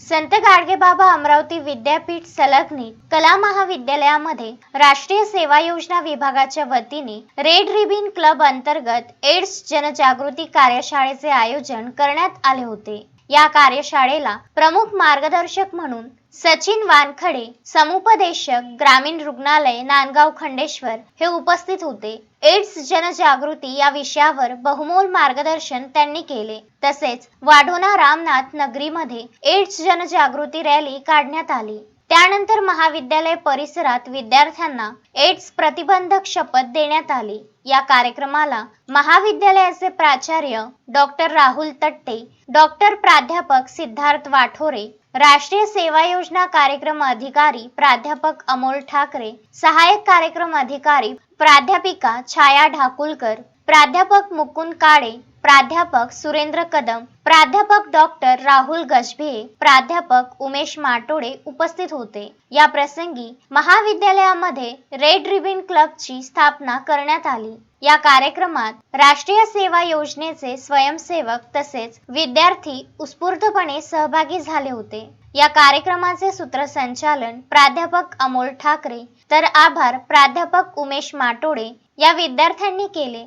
संत गाडगेबाबा अमरावती विद्यापीठ संलग्नित कला महाविद्यालयामध्ये राष्ट्रीय सेवा योजना विभागाच्या वतीने रेड रिबिन क्लब अंतर्गत एड्स जनजागृती कार्यशाळेचे आयोजन करण्यात आले होते. या कार्यशाळेला प्रमुख मार्गदर्शक म्हणून सचिन वानखडे समुपदेशक ग्रामीण रुग्णालय नांदगाव खंडेश्वर हे उपस्थित होते. एड्स जनजागृती या विषयावर बहुमोल मार्गदर्शन त्यांनी केले. तसेच वाढोणा रामनाथ नगरीमध्ये एड्स जनजागृती रॅली काढण्यात आली. त्यानंतर महाविद्यालय परिसरात विद्यार्थ्यांना एड्स प्रतिबंधक शपथ देण्यात आली. या कार्यक्रमाला महाविद्यालयाचे प्राचार्य डॉक्टर राहुल तट्टे डॉक्टर प्राध्यापक सिद्धार्थ वाठोरे राष्ट्रीय सेवा योजना कार्यक्रम अधिकारी प्राध्यापक अमोल ठाकरे सहाय्यक कार्यक्रम अधिकारी प्राध्यापिका छाया ढाकुलकर प्राध्यापक मुकुंद काळे प्राध्यापक सुरेंद्र कदम प्राध्यापक डॉक्टर राहुल गजभे प्राध्यापक उमेश माटोडे उपस्थित होते. या प्रसंगी महाविद्यालयामध्ये रेड रिबिन क्लबची स्थापना करण्यात आली. या कार्यक्रमात राष्ट्रीय सेवा योजनेचे स्वयंसेवक तसेच विद्यार्थी उत्स्फूर्तपणे सहभागी झाले होते. या कार्यक्रमाचे सूत्रसंचालन प्राध्यापक अमोल ठाकरे तर आभार प्राध्यापक उमेश माटोडे या विद्यार्थ्यांनी केले.